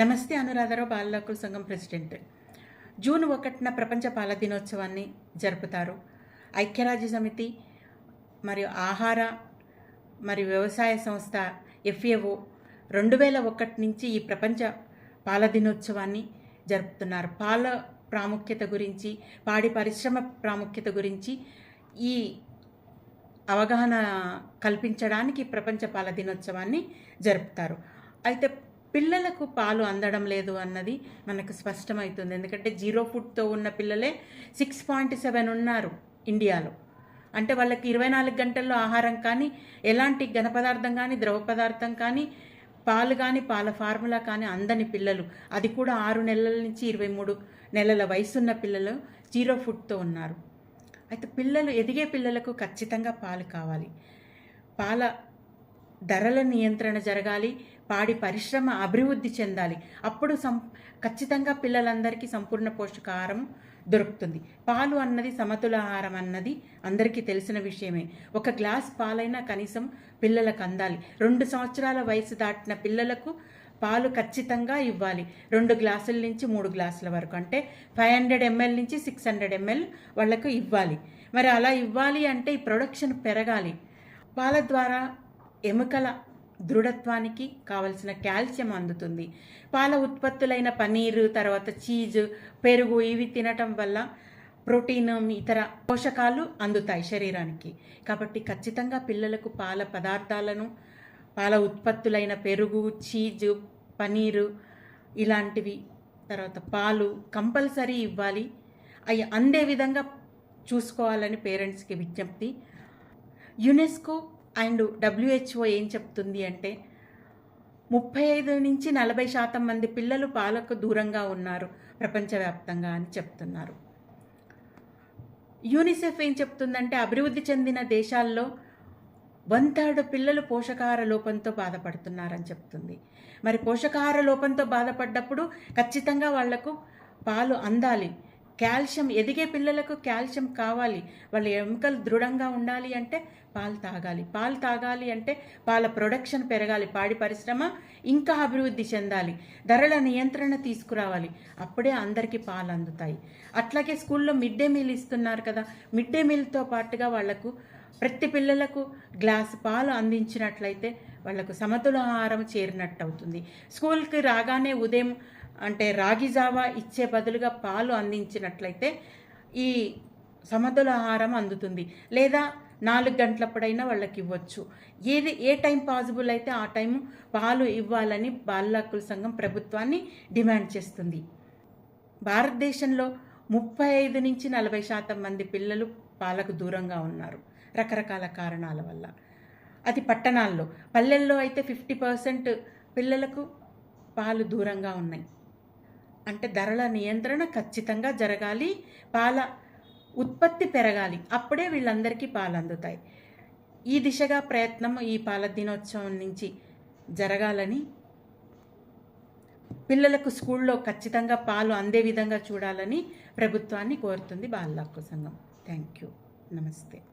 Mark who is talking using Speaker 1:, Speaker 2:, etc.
Speaker 1: నమస్తే అనురాధరావు బాల సంఘం president. June ఒకటిన ప్రపంచ పాల దినోత్సవాన్ని జరుపుతారు. ఐక్యరాజ్య సమితి మరియు ఆహార మరియు వ్యవసాయ సంస్థ ఎఫ్ఏఓ రెండు వేల ఒకటి నుంచి ఈ ప్రపంచ పాల దినోత్సవాన్ని జరుపుతున్నారు. పాల ప్రాముఖ్యత గురించి పాడి పరిశ్రమ ప్రాముఖ్యత గురించి ఈ అవగాహన కల్పించడానికి ప్రపంచ పాల దినోత్సవాన్ని జరుపుతారు. అయితే పిల్లలకు పాలు అందడం లేదు అన్నది మనకు స్పష్టమవుతుంది. ఎందుకంటే జీరో ఫుడ్తో ఉన్న పిల్లలే సిక్స్ పాయింట్ సెవెన్ ఉన్నారు ఇండియాలో. అంటే వాళ్ళకి ఇరవై నాలుగు గంటల్లో ఆహారం కానీ ఎలాంటి ఘన పదార్థం కానీ ద్రవ పదార్థం కానీ పాలు కానీ పాల ఫార్ములా కానీ అందని పిల్లలు అది కూడా ఆరు నెలల నుంచి ఇరవై మూడు నెలల వయసున్న పిల్లలు జీరో ఫుడ్తో ఉన్నారు. అయితే పిల్లలు ఎదిగే పిల్లలకు ఖచ్చితంగా పాలు కావాలి. పాల ధరల నియంత్రణ జరగాలి. పాడి పరిశ్రమ అభివృద్ధి చెందాలి. అప్పుడు సం ఖచ్చితంగా పిల్లలందరికీ సంపూర్ణ పోషకాహారం దొరుకుతుంది. పాలు అన్నది సమతుల ఆహారం అన్నది అందరికీ తెలిసిన విషయమే. ఒక గ్లాస్ పాలైనా కనీసం పిల్లలకు అందాలి. రెండు సంవత్సరాల వయసు దాటిన పిల్లలకు పాలు ఖచ్చితంగా ఇవ్వాలి. రెండు గ్లాసుల నుంచి మూడు గ్లాసుల వరకు. అంటే ఫైవ్ హండ్రెడ్ ఎంఎల్ నుంచి సిక్స్ హండ్రెడ్ ఎంఎల్ వాళ్ళకు ఇవ్వాలి. మరి అలా ఇవ్వాలి అంటే ఈ ప్రొడక్షన్ పెరగాలి. పాల ద్వారా ఎముకల దృఢత్వానికి కావలసిన కాల్షియం అందుతుంది. పాల ఉత్పత్తులైన పనీరు తర్వాత చీజ్ పెరుగు ఇవి తినటం వల్ల ప్రోటీన్ ఇతర పోషకాలు అందుతాయి శరీరానికి. కాబట్టి ఖచ్చితంగా పిల్లలకు పాల పదార్థాలను పాల ఉత్పత్తులైన పెరుగు చీజ్ పనీరు ఇలాంటివి తర్వాత పాలు కంపల్సరీ ఇవ్వాలి. అవి అందే విధంగా చూసుకోవాలని పేరెంట్స్కి విజ్ఞప్తి. యునెస్కో అండ్ డబ్ల్యూహెచ్ఓ ఏం చెప్తుంది అంటే ముప్పై ఐదు నుంచి నలభై శాతం మంది పిల్లలు పాలకు దూరంగా ఉన్నారు ప్రపంచవ్యాప్తంగా అని చెప్తున్నారు. యూనిసెఫ్ ఏం చెప్తుందంటే అభివృద్ధి చెందిన దేశాల్లో వన్ థర్డ్ పిల్లలు పోషకాహార లోపంతో బాధపడుతున్నారని చెప్తుంది. మరి పోషకాహార లోపంతో బాధపడ్డప్పుడు ఖచ్చితంగా వాళ్ళకు పాలు అందాలి. కాల్షియం ఎదిగే పిల్లలకు కాల్షియం కావాలి. వాళ్ళ ఎముకలు దృఢంగా ఉండాలి అంటే పాలు తాగాలి. పాలు తాగాలి అంటే పాల ప్రొడక్షన్ పెరగాలి. పాడి పరిశ్రమ ఇంకా అభివృద్ధి చెందాలి. ధరల నియంత్రణ తీసుకురావాలి. అప్పుడే అందరికీ పాలు అందుతాయి. అట్లాగే స్కూల్లో మిడ్ డే మీల్ ఇస్తున్నారు కదా. మిడ్ డే మీల్తో పాటుగా వాళ్ళకు ప్రతి పిల్లలకు గ్లాస్ పాలు అందించినట్లయితే వాళ్ళకు సమతుల ఆహారం చేరినట్టు అవుతుంది స్కూల్కి రాగానే ఉదయం అంటే రాగి జావా ఇచ్చే బదులుగా పాలు అందించినట్లయితే ఈ సమతుల ఆహారం అందుతుంది. లేదా నాలుగు గంటలప్పుడైనా వాళ్ళకి ఇవ్వచ్చు. ఏది ఏ టైం పాసిబుల్ అయితే ఆ టైం పాలు ఇవ్వాలని బాల హక్కుల సంఘం ప్రభుత్వాన్ని డిమాండ్ చేస్తుంది. భారతదేశంలో ముప్పై ఐదు నుంచి నలభై శాతం మంది పిల్లలు పాలకు దూరంగా ఉన్నారు. రకరకాల కారణాల వల్ల. అది పట్టణాల్లో. పల్లెల్లో అయితే ఫిఫ్టీ పర్సెంట్ పిల్లలకు పాలు దూరంగా ఉన్నాయి. అంటే ధరల నియంత్రణ ఖచ్చితంగా జరగాలి పాల ఉత్పత్తి పెరగాలి. అప్పుడే వీళ్ళందరికీ పాలు అందుతాయి. ఈ దిశగా ప్రయత్నం ఈ పాల దినోత్సవం నుంచి జరగాలని పిల్లలకు స్కూల్లో ఖచ్చితంగా పాలు అందే విధంగా చూడాలని ప్రభుత్వాన్ని కోరుతుంది బాల హక్కు సంఘం. Thank you. నమస్తే.